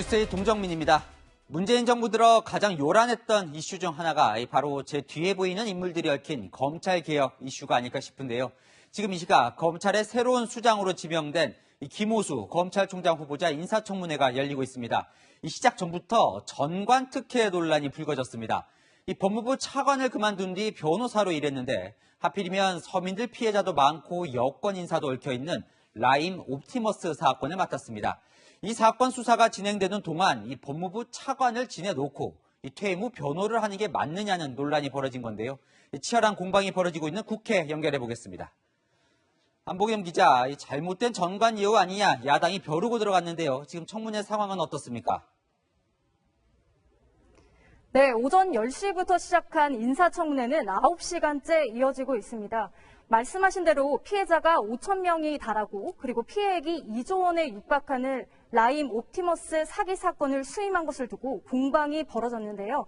뉴스의 동정민입니다. 문재인 정부 들어 가장 요란했던 이슈 중 하나가 바로 제 뒤에 보이는 인물들이 얽힌 검찰 개혁 이슈가 아닐까 싶은데요. 지금 이 시각 검찰의 새로운 수장으로 지명된 김호수 검찰총장 후보자 인사청문회가 열리고 있습니다. 이 시작 전부터 전관 특혜 논란이 불거졌습니다. 이 법무부 차관을 그만둔 뒤 변호사로 일했는데 하필이면 서민들 피해자도 많고 여권 인사도 얽혀 있는 라임 옵티머스 사건을 맡았습니다. 이 사건 수사가 진행되는 동안 이 법무부 차관을 지내놓고 이 퇴임 후 변호를 하는 게 맞느냐는 논란이 벌어진 건데요. 치열한 공방이 벌어지고 있는 국회 연결해 보겠습니다. 안보겸 기자, 이 잘못된 전관 예우 아니냐 야당이 벼르고 들어갔는데요. 지금 청문회 상황은 어떻습니까? 네, 오전 10시부터 시작한 인사청문회는 9시간째 이어지고 있습니다. 말씀하신 대로 피해자가 5천 명이 달하고 그리고 피해액이 2조 원에 육박하는 라임 옵티머스 사기 사건을 수임한 것을 두고 공방이 벌어졌는데요.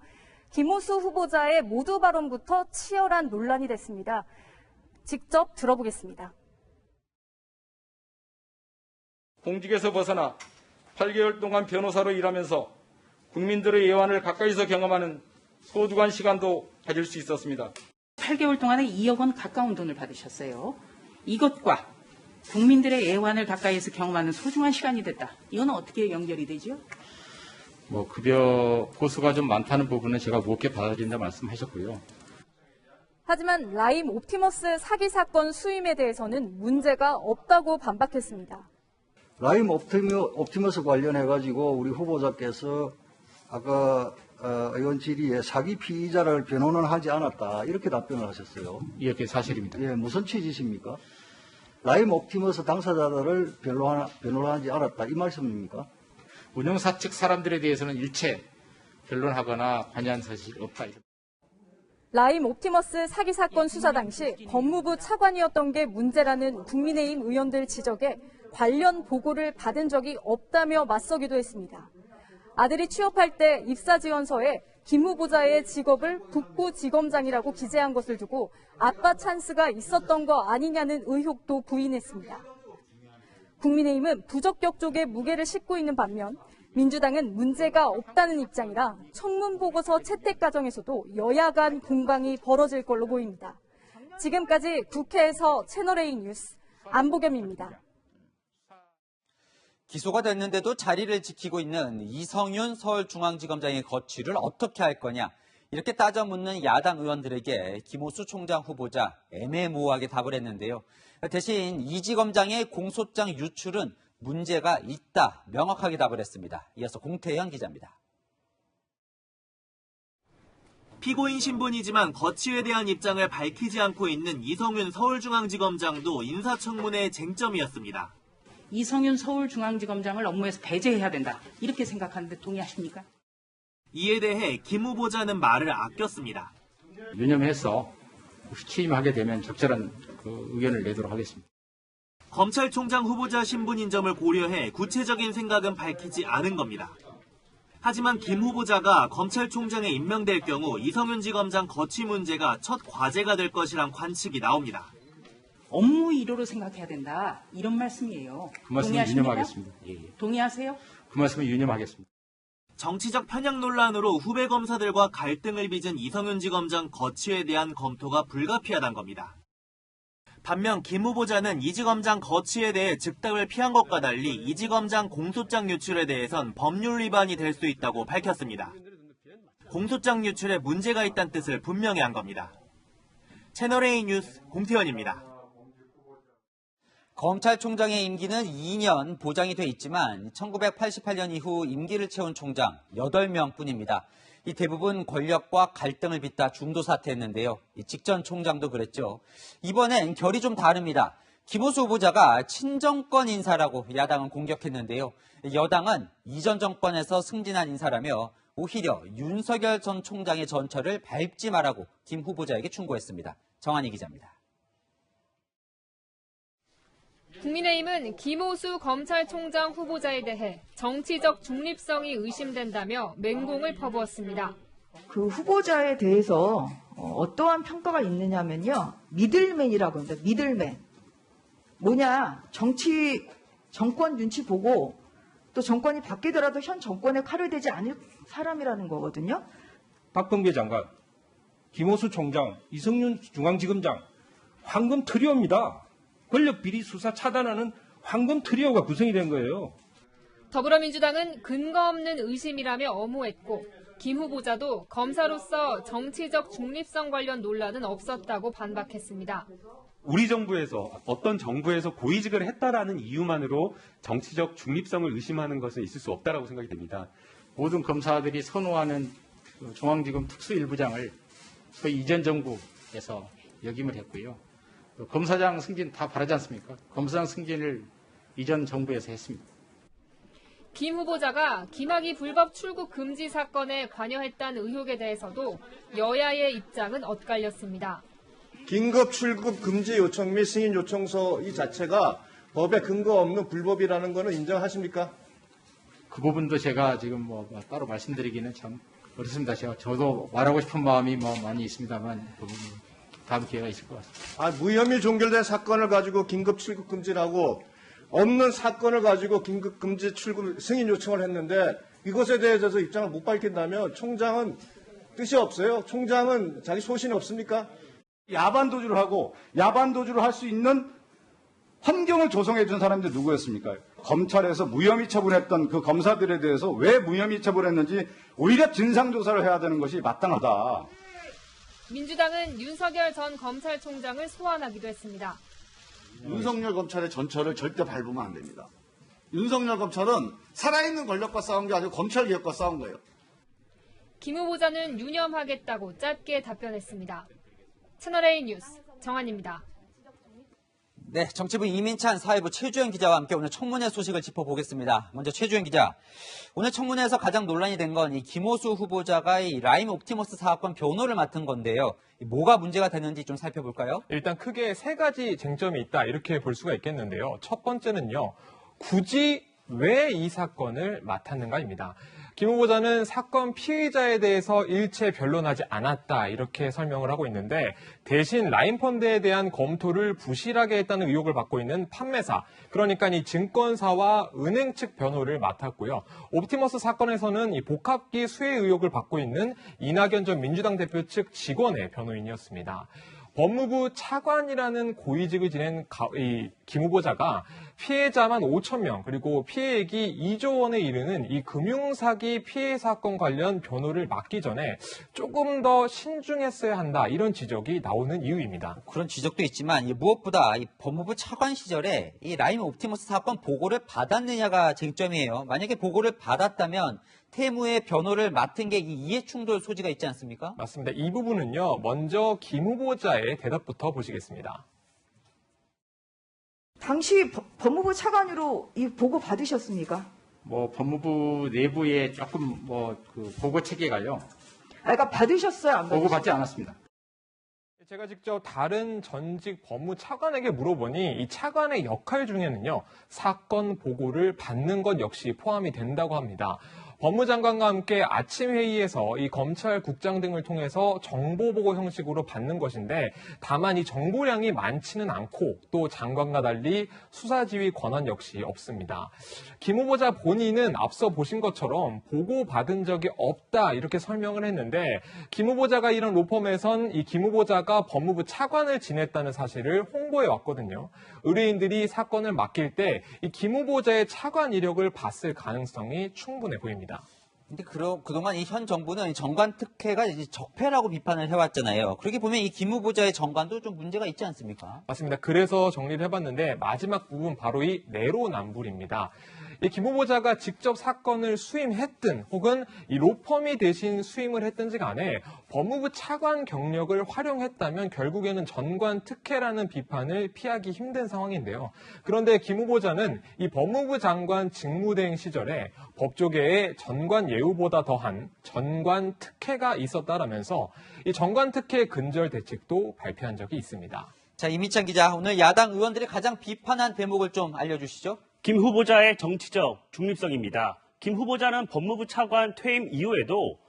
김호수 후보자의 모두 발언부터 치열한 논란이 됐습니다. 직접 들어보겠습니다. 공직에서 벗어나 8개월 동안 변호사로 일하면서 국민들의 예환을 가까이서 경험하는 소중한 시간도 가질 수 있었습니다. 8개월 동안에 2억 원 가까운 돈을 받으셨어요. 이것과 국민들의 애환을 가까이에서 경험하는 소중한 시간이 됐다. 이건 어떻게 연결이 되죠? 뭐 급여 보수가 좀 많다는 부분은 제가 무겁게 받아들인다 말씀하셨고요. 하지만 라임 옵티머스 사기 사건 수임에 대해서는 문제가 없다고 반박했습니다. 라임 옵티머, 옵티머스 관련해 가지고 우리 후보자께서 아까 어, 의원 질의에 사기 피의자를 변호는 하지 않았다 이렇게 답변을 하셨어요. 이렇게 사실입니다. 예, 무슨 취지십니까? 라임 옵티머스 당사자들을 변호하, 변호하지 않았다 이 말씀입니까? 운영사 측 사람들에 대해서는 일체 변론하거나 관여한 사실 없다. 라임 옵티머스 사기 사건 수사 당시 법무부 차관이었던 게 문제라는 국민의힘 의원들 지적에 관련 보고를 받은 적이 없다며 맞서기도 했습니다. 아들이 취업할 때 입사 지원서에 김 후보자의 직업을 북부지검장이라고 기재한 것을 두고 아빠 찬스가 있었던 거 아니냐는 의혹도 부인했습니다. 국민의힘은 부적격 쪽에 무게를 싣고 있는 반면 민주당은 문제가 없다는 입장이라 청문 보고서 채택 과정에서도 여야 간 공방이 벌어질 걸로 보입니다. 지금까지 국회에서 채널A 뉴스 안보겸입니다. 기소가 됐는데도 자리를 지키고 있는 이성윤 서울중앙지검장의 거취를 어떻게 할 거냐 이렇게 따져 묻는 야당 의원들에게 김호수 총장 후보자 애매모호하게 답을 했는데요. 대신 이 지검장의 공소장 유출은 문제가 있다 명확하게 답을 했습니다. 이어서 공태현 기자입니다. 피고인 신분이지만 거취에 대한 입장을 밝히지 않고 있는 이성윤 서울중앙지검장도 인사청문회의 쟁점이었습니다. 이성윤 서울중앙지검장을 업무에서 배제해야 된다. 이렇게 생각하는데 동의하십니까? 이에 대해 김 후보자는 말을 아꼈습니다. 유념해서 취임하게 되면 적절한 그 의견을 내도록 하겠습니다. 검찰총장 후보자 신분인 점을 고려해 구체적인 생각은 밝히지 않은 겁니다. 하지만 김 후보자가 검찰총장에 임명될 경우 이성윤 지검장 거취 문제가 첫 과제가 될 것이란 관측이 나옵니다. 업무 이료로 생각해야 된다. 이런 말씀이에요. 그 말씀은 동의하십니까? 유념하겠습니다. 예, 예. 동의하세요? 그 말씀은 유념하겠습니다. 정치적 편향 논란으로 후배 검사들과 갈등을 빚은 이성윤 지검장 거취에 대한 검토가 불가피하단 겁니다. 반면 김 후보자는 이 지검장 거취에 대해 즉답을 피한 것과 달리 이 지검장 공소장 유출에 대해선 법률 위반이 될 수 있다고 밝혔습니다. 공소장 유출에 문제가 있다는 뜻을 분명히 한 겁니다. 채널A 뉴스 공태현입니다. 검찰총장의 임기는 2년 보장이 돼 있지만 1988년 이후 임기를 채운 총장 8명 뿐입니다. 이 대부분 권력과 갈등을 빚다 중도 사퇴했는데요. 이 직전 총장도 그랬죠. 이번엔 결이 좀 다릅니다. 김호수 후보자가 친정권 인사라고 야당은 공격했는데요. 여당은 이전 정권에서 승진한 인사라며 오히려 윤석열 전 총장의 전철을 밟지 말라고 김 후보자에게 충고했습니다. 정한희 기자입니다. 국민의힘은 김호수 검찰총장 후보자에 대해 정치적 중립성이 의심된다며 맹공을 퍼부었습니다. 그 후보자에 대해서 어, 어떠한 평가가 있느냐면요. 미들맨이라고 합니다. 미들맨. 뭐냐, 정치, 정권 눈치 보고 또 정권이 바뀌더라도 현 정권에 칼을 대지 않을 사람이라는 거거든요. 박범계 장관, 김호수 총장, 이성윤 중앙지검장, 황금 트리오입니다. 권력 비리 수사 차단하는 황금 트리오가 구성이 된 거예요. 더불어민주당은 근거 없는 의심이라며 엄호했고 김 후보자도 검사로서 정치적 중립성 관련 논란은 없었다고 반박했습니다. 우리 정부에서 어떤 정부에서 고위직을 했다라는 이유만으로 정치적 중립성을 의심하는 것은 있을 수 없다라고 생각이 됩니다. 모든 검사들이 선호하는 그 중앙지검 특수일부장을 소위 이전 정부에서 역임을 했고요. 또 검사장 승진 다 바라지 않습니까? 검사장 승진을 이전 정부에서 했습니다. 김 후보자가 김학의 불법 출국 금지 사건에 관여했다는 의혹에 대해서도 여야의 입장은 엇갈렸습니다. 긴급 출국 금지 요청 및 승인 요청서 이 자체가 법에 근거 없는 불법이라는 것은 인정하십니까? 그 부분도 제가 지금 뭐 따로 말씀드리기는 참 어렵습니다. 제가 저도 말하고 싶은 마음이 뭐 많이 있습니다만 그 부분 다음 기회가 있을 것 같습니다. 아, 무혐의 종결된 사건을 가지고 긴급 출국 금지라고 없는 사건을 가지고 긴급 금지 출국 승인 요청을 했는데 이것에 대해서 입장을 못 밝힌다면 총장은 뜻이 없어요. 총장은 자기 소신이 없습니까? 야반 도주를 하고 야반 도주를 할 수 있는 환경을 조성해 준 사람들이 누구였습니까? 검찰에서 무혐의 처분했던 그 검사들에 대해서 왜 무혐의 처분했는지 오히려 진상조사를 해야 되는 것이 마땅하다. 민주당은 윤석열 전 검찰총장을 소환하기도 했습니다. 윤석열 검찰의 전철을 절대 밟으면 안 됩니다. 윤석열 검찰은 살아있는 권력과 싸운 게 아니고 검찰 개혁과 싸운 거예요. 김 후보자는 유념하겠다고 짧게 답변했습니다. 채널A 뉴스 정한입니다. 네, 정치부 이민찬 사회부 최주현 기자와 함께 오늘 청문회 소식을 짚어보겠습니다. 먼저 최주현 기자. 오늘 청문회에서 가장 논란이 된 건 이 김호수 후보자가 이 라임 옵티머스 사건 변호를 맡은 건데요. 뭐가 문제가 되는지 좀 살펴볼까요? 일단 크게 세 가지 쟁점이 있다 이렇게 볼 수가 있겠는데요. 첫 번째는요. 굳이 왜 이 사건을 맡았는가입니다. 김 후보자는 사건 피의자에 대해서 일체 변론하지 않았다 이렇게 설명을 하고 있는데 대신 라인펀드에 대한 검토를 부실하게 했다는 의혹을 받고 있는 판매사 그러니까 이 증권사와 은행 측 변호를 맡았고요. 옵티머스 사건에서는 이 복합기 수혜 의혹을 받고 있는 이낙연 전 민주당 대표 측 직원의 변호인이었습니다. 법무부 차관이라는 고위직을 지낸 김 후보자가 피해자만 5천 명 그리고 피해액이 2조 원에 이르는 이 금융사기 피해 사건 관련 변호를 맡기 전에 조금 더 신중했어야 한다 이런 지적이 나오는 이유입니다. 그런 지적도 있지만 무엇보다 이 법무부 차관 시절에 이 라임 옵티머스 사건 보고를 받았느냐가 쟁점이에요. 만약에 보고를 받았다면 태무의 변호를 맡은 게 이해 충돌 소지가 있지 않습니까? 맞습니다. 이 부분은요. 먼저 김 후보자의 대답부터 보시겠습니다. 당시 법- 법무부 차관으로 이 보고 받으셨습니까? 뭐 법무부 내부에 조금 뭐 그 보고 체계가요. 아, 그러니까 받으셨어요? 안 보고 받으셨어요? 받지 않았습니다. 제가 직접 다른 전직 법무 차관에게 물어보니 이 차관의 역할 중에는요 사건 보고를 받는 것 역시 포함이 된다고 합니다. 법무장관과 함께 아침 회의에서 이 검찰국장 등을 통해서 정보 보고 형식으로 받는 것인데 다만 이 정보량이 많지는 않고 또 장관과 달리 수사 지휘 권한 역시 없습니다. 김 후보자 본인은 앞서 보신 것처럼 보고 받은 적이 없다 이렇게 설명을 했는데 김 후보자가 이런 로펌에선 이 김 후보자가 법무부 차관을 지냈다는 사실을 홍보해 왔거든요. 의뢰인들이 사건을 맡길 때 이 김 후보자의 차관 이력을 봤을 가능성이 충분해 보입니다. 근데 그러, 그동안 이 현 정부는 이 정관 특혜가 이제 적폐라고 비판을 해왔잖아요. 그렇게 보면 이 김 후보자의 정관도 좀 문제가 있지 않습니까? 맞습니다. 그래서 정리를 해봤는데 마지막 부분 바로 이 내로남불입니다. 이김 후보자가 직접 사건을 수임했든 혹은 이 로펌이 대신 수임을 했든지 간에 법무부 차관 경력을 활용했다면 결국에는 전관 특혜라는 비판을 피하기 힘든 상황인데요. 그런데 김 후보자는 이 법무부 장관 직무대행 시절에 법조계에 전관 예우보다 더한 전관 특혜가 있었다라면서 이 전관 특혜 근절 대책도 발표한 적이 있습니다. 자, 이미찬 기자, 오늘 야당 의원들이 가장 비판한 대목을 좀 알려주시죠. 김 후보자의 정치적 중립성입니다. 김 후보자는 법무부 차관 퇴임 이후에도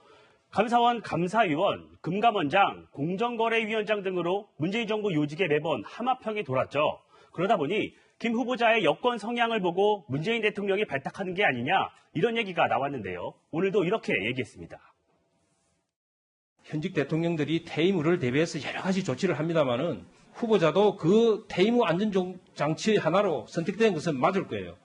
감사원 감사위원, 금감원장, 공정거래위원장 등으로 문재인 정부 요직에 매번 하마평이 돌았죠. 그러다 보니 김 후보자의 여권 성향을 보고 문재인 대통령이 발탁하는 게 아니냐 이런 얘기가 나왔는데요. 오늘도 이렇게 얘기했습니다. 현직 대통령들이 퇴임 후를 대비해서 여러 가지 조치를 합니다만은 후보자도 그 퇴임 후 안전 장치의 하나로 선택된 것은 맞을 거예요.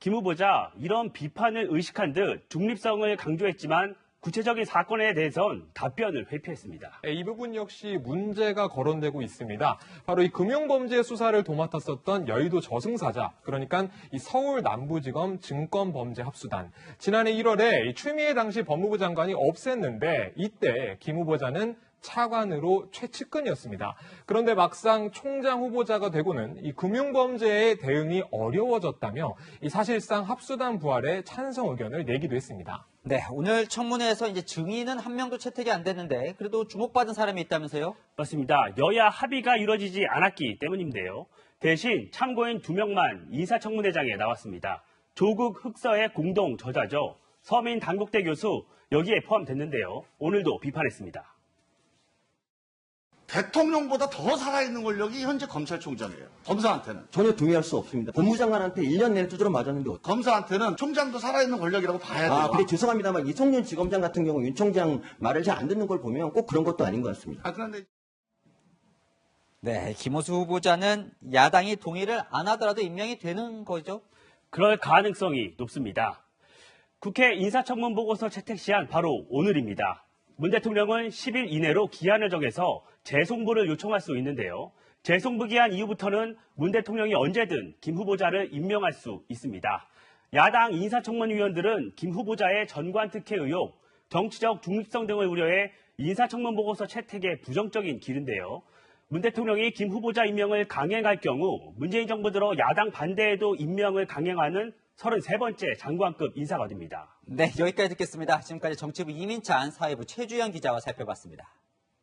김 후보자 이런 비판을 의식한 듯 중립성을 강조했지만 구체적인 사건에 대해선 답변을 회피했습니다. 이 부분 역시 문제가 거론되고 있습니다. 바로 이 금융범죄 수사를 도맡았었던 여의도 저승사자, 그러니까 이 서울 남부지검 증권범죄합수단. 지난해 1월에 추미애 당시 법무부 장관이 없앴는데 이때 김 후보자는 차관으로 최측근이었습니다. 그런데 막상 총장 후보자가 되고는 이 금융범죄의 대응이 어려워졌다며 이 사실상 합수단 부활에 찬성 의견을 내기도 했습니다. 네, 오늘 청문회에서 이제 증인은 한 명도 채택이 안 됐는데 그래도 주목받은 사람이 있다면서요? 맞습니다. 여야 합의가 이루어지지 않았기 때문인데요. 대신 참고인 두 명만 인사청문회장에 나왔습니다. 조국 흑서의 공동 저자죠. 서민 단국대 교수 여기에 포함됐는데요. 오늘도 비판했습니다. 대통령보다 더 살아있는 권력이 현재 검찰총장이에요. 검사한테는. 전혀 동의할 수 없습니다. 법무장관한테 1년 내내 두드려 맞았는데 검사한테는 총장도 살아있는 권력이라고 봐야 돼요. 아, 근데 죄송합니다만 이성윤 지검장 같은 경우 윤 총장 말을 잘 안 듣는 걸 보면 꼭 그런 것도 아닌 것 같습니다. 아, 그런데 네, 김호수 후보자는 야당이 동의를 안 하더라도 임명이 되는 거죠? 그럴 가능성이 높습니다. 국회 인사청문 보고서 채택 시한 바로 오늘입니다. 문 대통령은 10일 이내로 기한을 정해서 재송부를 요청할 수 있는데요. 재송부 기한 이후부터는 문 대통령이 언제든 김 후보자를 임명할 수 있습니다. 야당 인사청문위원들은 김 후보자의 전관 특혜 의혹, 정치적 중립성 등을 우려해 인사청문 보고서 채택에 부정적인 길인데요. 문 대통령이 김 후보자 임명을 강행할 경우 문재인 정부 들어 야당 반대에도 임명을 강행하는 33번째 장관급 인사가 됩니다. 네, 여기까지 듣겠습니다. 지금까지 정치부 이민찬, 사회부 최주영 기자와 살펴봤습니다.